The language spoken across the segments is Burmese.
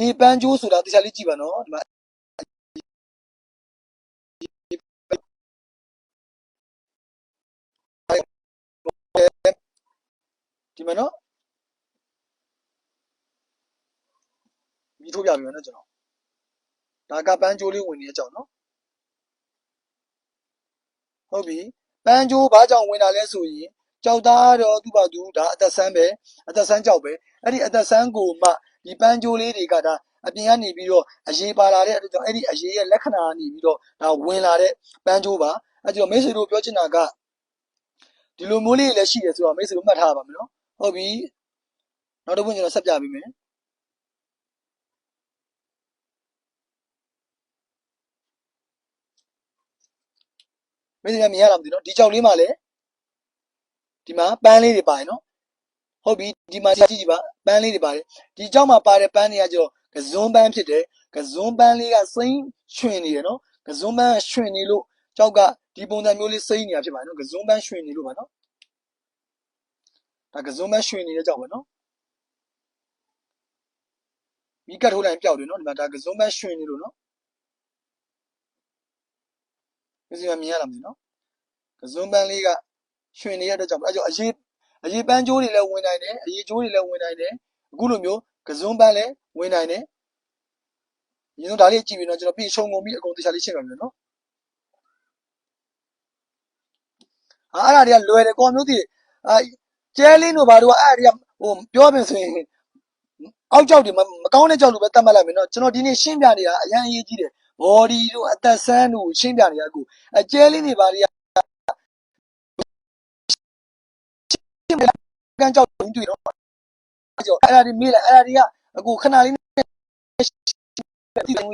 ရေပန်းကျိုးဆိုတာတရားလေးကြည့်ပါနော်ဒီမှာဒီမှာနော်မိထိုးပြပြီမယ်နော်ကျွန်တော်ဒါကပန်းကျိုးလေးဝင်နေတဲ့အကြောင်းနော်ဟုတ်ပြီပန်းကျိုးဘာကြောင့်ဝင်တာလဲဆိုရင်ကြောက်သားတော့သူ့ဘာသူဒါအသက်ဆန်းပဲအသက်ဆန်းကြောက်ပဲအဲ့ဒီအသက်ဆန်းကိုမှ ဒီပန်းကျိုးလေးတွေကဒါအပြင်ကနေပြီးတော့အရေးပါလာတဲ့အတွက်ကြောင့်အဲ့ဒီအရေးရဲ့လက္ခဏာကနေပြီးတော့ဒါဝင်လာတဲ့ပန်းကျိုးပါအဲ့ဒီတော့မိတ်ဆွေတို့ပြောချင်တာကဒီလိုမျိုးလေးလည်းရှိတယ်ဆိုတော့မိတ်ဆွေတို့မှတ်ထားပါမယ်နော်ဟုတ်ပြီနောက်တစ်ပွင့်ကျွန်တော်ဆက်ပြပေးမယ်မိတ်ဆွေများမြင်ရလားမသိဘူးနော်ဒီကြောက်လေးမှလည်းဒီမှာပန်းလေးတွေပါတယ်နော် ဟုတ်ပြီဒီမှာကြည့်ကြည့်ပါပန်းလေးတွေပါတယ်ဒီကြောက်မှာပါတဲ့ပန်းတွေကကျတော့ကစွန်းပန်းဖြစ်တယ်ကစွန်းပန်းလေးကစိမ့်ရွှင်နေတယ်နော်ကစွန်းပန်းကရွှင်နေလို့ကြောက်ကဒီပုံစံမျိုးလေးစိမ့်နေတာဖြစ်ပါတယ်နော်ကစွန်းပန်းရွှင်နေလို့ပါနော်ဒါကစွန်းပန်းရွှင်နေတဲ့ကြောက်ပါနော်မိကတ်ထိုးလိုက်ပျောက်တယ်နော်ဒီမှာဒါကစွန်းပန်းရွှင်နေလို့နော်ဒီစီမှာမြင်ရလားမသိဘူးနော်ကစွန်းပန်းလေးကရွှင်နေတဲ့အတွက်ကြောင့်အဲကြောင့်အရေး အရေးပန်းကျိုးတွေလည်းဝင်နိုင်တယ်အရေးကျိုးတွေလည်းဝင်နိုင်တယ်အခုလိုမျိုးကစွန်းပန်းလည်းဝင်နိုင်တယ်ညီတို့ဒါလေးကြည့်ပြီးတော့ကျွန်တော်ပြီးရှုံကုန်ပြီးအကုန်တရားလေးရှင်းပါမယ်နော်အာအဲ့ဒါတွေကလွယ်တယ်ကောမျိုးတည်အာကျဲလင်းတို့ဘာတို့ကအဲ့ဒါတွေကဟိုပြောမယ်ဆိုရင်အောက်ကြောက်တွေမမကောင်းတဲ့ကြောက်လို့ပဲတတ်မှတ်လိုက်မယ်နော်ကျွန်တော်ဒီနေ့ရှင်းပြနေတာအရင်အရေးကြီးတယ် body တို့အသက်ဆန်းတို့ရှင်းပြနေတာအခုအကျဲလင်းတွေဘာတွေက ကန်းကြောက်တွေ့တော့အဲ့ကြောအဲ့ဒါတွေမေးလိုက်အဲ့ဒါတွေကအခုခဏလေးနဲ့ဒီလို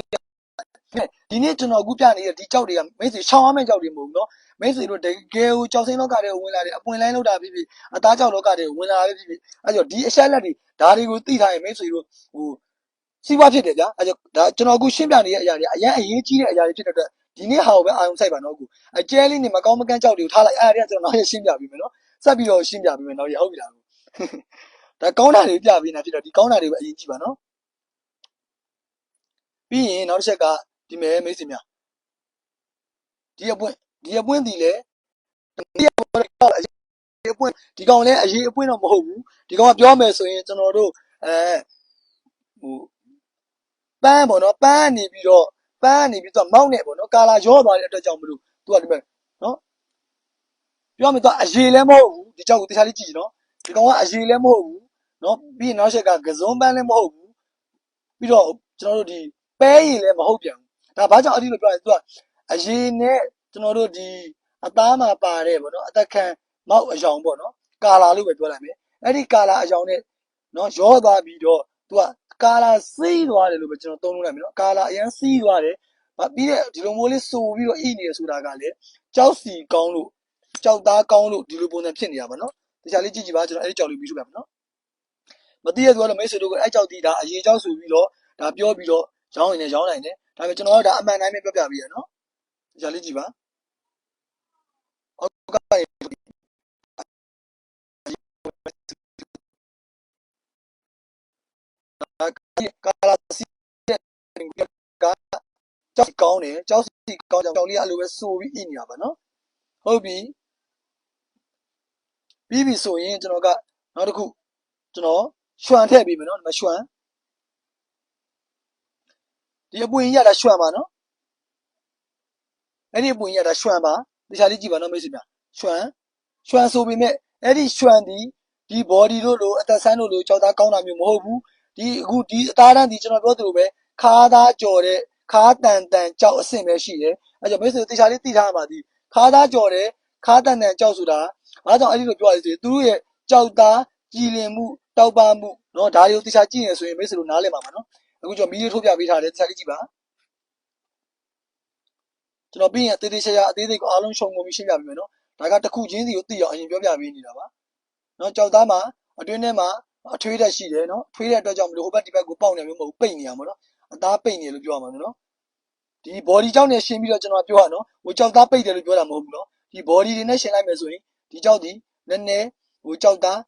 ဒီနေ့ကျွန်တော်အခုပြနေတဲ့ဒီကြောက်တွေကမိတ်ဆွေရှောင်းရမယ့်ကြောက်တွေမဟုတ်ဘူးเนาะမိတ်ဆွေတို့တကယ်ကိုကြောက်စိမ်းလောကတွေကိုဝင်လာတယ်အပွင့်လိုင်းလောက်တာဖြစ်ဖြစ်အသားကြောက်လောကတွေကိုဝင်လာတယ်ဖြစ်ဖြစ်အဲ့ကြောဒီအချက်လက်တွေဒါတွေကိုသိထားရင်မိတ်ဆွေတို့ဟိုစီးပွားဖြစ်တယ်ဗျာအဲ့ကြောဒါကျွန်တော်အခုရှင်းပြနေတဲ့အရာတွေအရင်အရေးကြီးတဲ့အရာတွေဖြစ်တဲ့အတွက်ဒီနေ့ဟာကိုပဲအာရုံစိုက်ပါနော်အခုအကျဲလေးနေမကောင်းမကန်းကြောက်တွေကိုထားလိုက်အဲ့ဒါတွေကကျွန်တော်နောက်ရရှင်းပြပေးမယ်နော် ဆက်ပြီးတော့ရှင်းပြပေးမယ်နောက်ရဟုတ်ပြီလားဒါကောင်းတာတွေပြပေးနေတာဖြစ်တော့ဒီကောင်းတာတွေပဲအရင်ကြည့်ပါနော်ပြီးရင်နောက်တစ်ချက်ကဒီမဲ့မိတ်ဆွေများဒီအပွင့်ဒီအပွင့်ဒီလေဒီအပွင့်ဒီအပွင့်ဒီကောင်လည်းအရေးအပွင့်တော့မဟုတ်ဘူးဒီကောင်ကပြောမယ်ဆိုရင်ကျွန်တော်တို့အဲဟိုပန်းပေါ့နော်ပန်းနေပြီးတော့ပန်းနေပြီးတော့မောက်နေပေါ့နော်ကာလာရောသွားတဲ့အတွက်ကြောင့်မလို့သူကဒီမဲ့နော် ပြောမယ်တော့အရေးလည်းမဟုတ်ဘူးဒီကြောက်ကိုတခြားလေးကြည့်နော်ဒီကောင်ကအရေးလည်းမဟုတ်ဘူးနော်ပြီးရင်နောက်ချက်ကကစုံပန်းလည်းမဟုတ်ဘူးပြီးတော့ကျွန်တော်တို့ဒီပဲရည်လည်းမဟုတ်ပြန်ဘူးဒါဘာကြောင့်အဲ့ဒီလိုပြောလဲသူကအရေးနဲ့ကျွန်တော်တို့ဒီအသားမှာပါတဲ့ပေါ့နော်အသက်ခံမောက်အယောင်ပေါ့နော်ကာလာလို့ပဲပြောလိုက်မယ်အဲ့ဒီကာလာအယောင်နဲ့နော်ရောသွားပြီးတော့သူကကာလာစီးသွားတယ်လို့ပဲကျွန်တော်သုံးလို့လိုက်မယ်နော်ကာလာအရင်စီးသွားတယ်ဗာပြီးတဲ့ဒီလိုမျိုးလေးစိုးပြီးတော့ဣနေရဆိုတာကလည်းကြောက်စီကောင်းလို့ ကြောက်သားကောင်းလို့ဒီလိုပုံစံဖြစ်နေတာပါနော်တခြားလေးကြည့်ကြည့်ပါကျွန်တော်အဲ့ဒီကြောက်လေးပြီးထုတ်ပြမယ်နော်မသိရသူကတော့မိတ်ဆွေတို့ကအဲ့ကြောက်တီးဒါအရေးကြောက်ဆိုပြီးတော့ဒါပြောပြီးတော့ရောင်းရင်လည်းရောင်းနိုင်တယ်ဒါပေမဲ့ကျွန်တော်ကဒါအမှန်တိုင်းပဲပြောပြပေးရနော်တခြားလေးကြည့်ပါအောက်ကကာလာစီကကြောက်ကောင်းတယ်ကြောက်စီကောင်းကြောင်လေးအဲ့လိုပဲစိုးပြီးဣနေတာပါနော်ဟုတ်ပြီ ပြီးပြီဆိုရင်ကျွန်တော်ကနောက်တစ်ခုကျွန်တော်ရွှံထည့်ပေးမယ်နော်ဒီမှာရွှံဒီအပွင့်ရတာရွှံပါနော်အဲ့ဒီအပွင့်ရတာရွှံပါတခြားလေးကြည့်ပါနော်မိတ်ဆွေများရွှံရွှံဆိုပေမဲ့အဲ့ဒီရွှံဒီဒီ body တို့လိုအသက်ဆန်းတို့လိုကြောက်သားကောင်းတာမျိုးမဟုတ်ဘူးဒီအခုဒီအသားတန်းဒီကျွန်တော်ပြောသလိုပဲခါးသားကြော်တဲ့ခါးတန်တန်ကြောက်အဆင့်ပဲရှိတယ်အဲ့ကြောင့်မိတ်ဆွေတခြားလေးသိထားပါသည်ခါးသားကြော်တဲ့ခါးတန်တန်ကြောက်ဆိုတာ ဘာကြောင့်အဲ့ဒီလိုပြောရလဲဆိုရင်သူတို့ရဲ့ကြောက်သားကြည်လင်မှုတောက်ပမှုเนาะဒါတွေကိုတခြားကြည့်ရင်ဆိုရင်မိတ်ဆွေတို့နားလည်မှာပါเนาะအခုကျွန်တော်မီးလေးထုတ်ပြပေးထားတယ်တခြားလေးကြည့်ပါကျွန်တော်ပြီးရင်အသေးသေးချာချာအသေးသေးကိုအားလုံးခြုံငုံပြီးရှင်းပြပေးမယ်เนาะဒါကတစ်ခုချင်းစီကိုသိအောင်အရင်ပြောပြပေးနေတာပါเนาะကြောက်သားမှာအတွင်းထဲမှာအထွေးတက်ရှိတယ်เนาะထွေးတဲ့အတွက်ကြောင့်မလို့ဟိုဘက်ဒီဘက်ကိုပေါက်နေမျိုးမဟုတ်ပိတ်နေရမှာเนาะအသားပိတ်နေလို့ပြောရမှာเนาะဒီ body ကြောင့်နဲ့ရှင်းပြီးတော့ကျွန်တော်ပြောရနော်ဟိုကြောက်သားပိတ်တယ်လို့ပြောတာမဟုတ်ဘူးเนาะဒီ body တွေနဲ့ရှင်းလိုက်မယ်ဆိုရင် ဒီကြောက်ဒီနည်းနည်းဟိုကြောက်သား